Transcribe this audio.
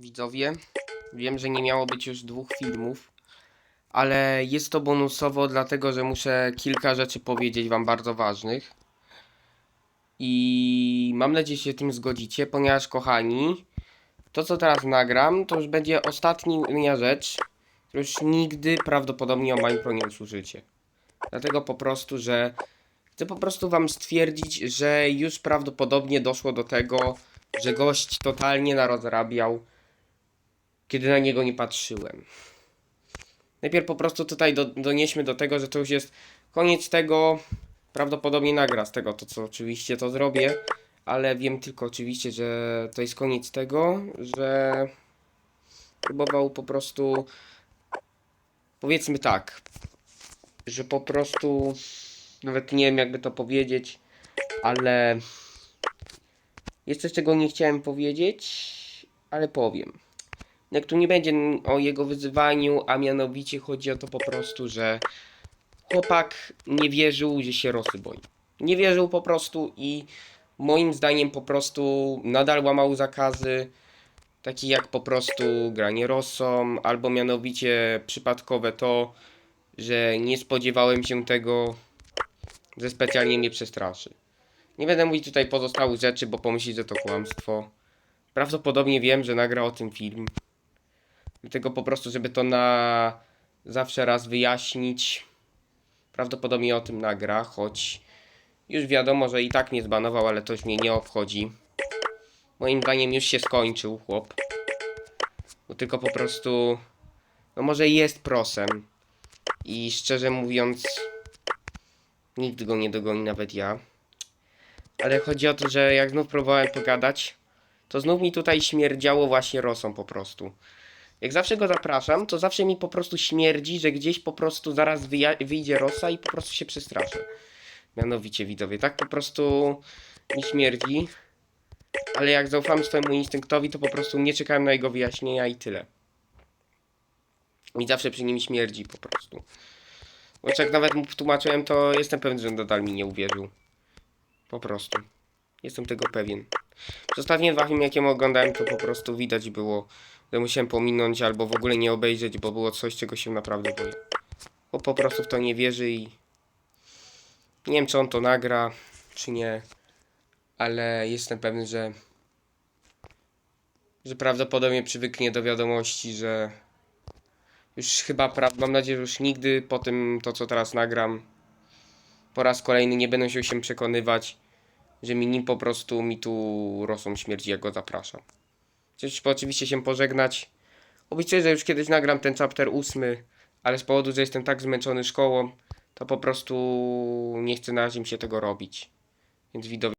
widzowie. Wiem, że nie miało być już dwóch filmów, ale jest to bonusowo, dlatego że muszę kilka rzeczy powiedzieć Wam bardzo ważnych. I mam nadzieję, że się tym zgodzicie, ponieważ kochani, to co teraz nagram, to już będzie ostatnia rzecz, już nigdy prawdopodobnie o Minepro nie usłyszycie. Dlatego po prostu, że chcę po prostu Wam stwierdzić, że już prawdopodobnie doszło do tego, że gość totalnie narozrabiał, kiedy na niego nie patrzyłem. Najpierw po prostu tutaj do, donieśmy do tego, że to już jest koniec tego. Prawdopodobnie nagra z tego to, co oczywiście to zrobię, ale wiem tylko oczywiście, że to jest koniec tego, że próbował po prostu powiedzmy tak, że po prostu nawet nie wiem jakby to powiedzieć, ale jest coś, czego nie chciałem powiedzieć, ale powiem. Jak tu nie będzie o jego wyzywaniu, a mianowicie chodzi o to po prostu, że chłopak nie wierzył, że się Rosy boi. Nie wierzył po prostu i moim zdaniem po prostu nadal łamał zakazy, takie jak po prostu granie Rosą, albo mianowicie przypadkowe to, że nie spodziewałem się tego, że specjalnie mnie przestraszy. Nie będę mówić tutaj pozostałych rzeczy, bo pomyśli, że to kłamstwo. Prawdopodobnie wiem, że nagra o tym film. Dlatego po prostu, żeby to na zawsze raz wyjaśnić, prawdopodobnie o tym nagra, choć już wiadomo, że i tak nie zbanował, ale to już mnie nie obchodzi. Moim zdaniem już się skończył chłop. Bo tylko po prostu, no może jest prosem. I szczerze mówiąc, nikt go nie dogoni, nawet ja. Ale chodzi o to, że jak znów próbowałem pogadać, to znów mi tutaj śmierdziało właśnie rosą po prostu. Jak zawsze go zapraszam, to zawsze mi po prostu śmierdzi, że gdzieś po prostu zaraz wyjdzie rosa i po prostu się przestraszę. Mianowicie widzowie, tak po prostu mi śmierdzi. Ale jak zaufam swojemu instynktowi, to po prostu nie czekałem na jego wyjaśnienia i tyle. Mi zawsze przy nim śmierdzi po prostu. Bo jak nawet mu tłumaczyłem, to jestem pewien, że nadal mi nie uwierzył. Po prostu. Jestem tego pewien. Przez ostatnie dwa filmy, jakie oglądałem, to po prostu widać było, że musiałem pominąć albo w ogóle nie obejrzeć, bo było coś, czego się naprawdę boję. Bo po prostu w to nie wierzy i nie wiem, czy on to nagra, czy nie, ale jestem pewny, że że prawdopodobnie przywyknie do wiadomości, że już chyba, pra- mam nadzieję, że już nigdy po tym, to co teraz nagram, po raz kolejny nie będę się się przekonywać, że mi nim po prostu mi tu rosą śmierci, jak go zapraszam. Oczywiście się pożegnać. Obiecuję, że już kiedyś nagram ten chapter ósmy, ale z powodu, że jestem tak zmęczony szkołą, to po prostu nie chcę na razie mi się tego robić. Więc widowie.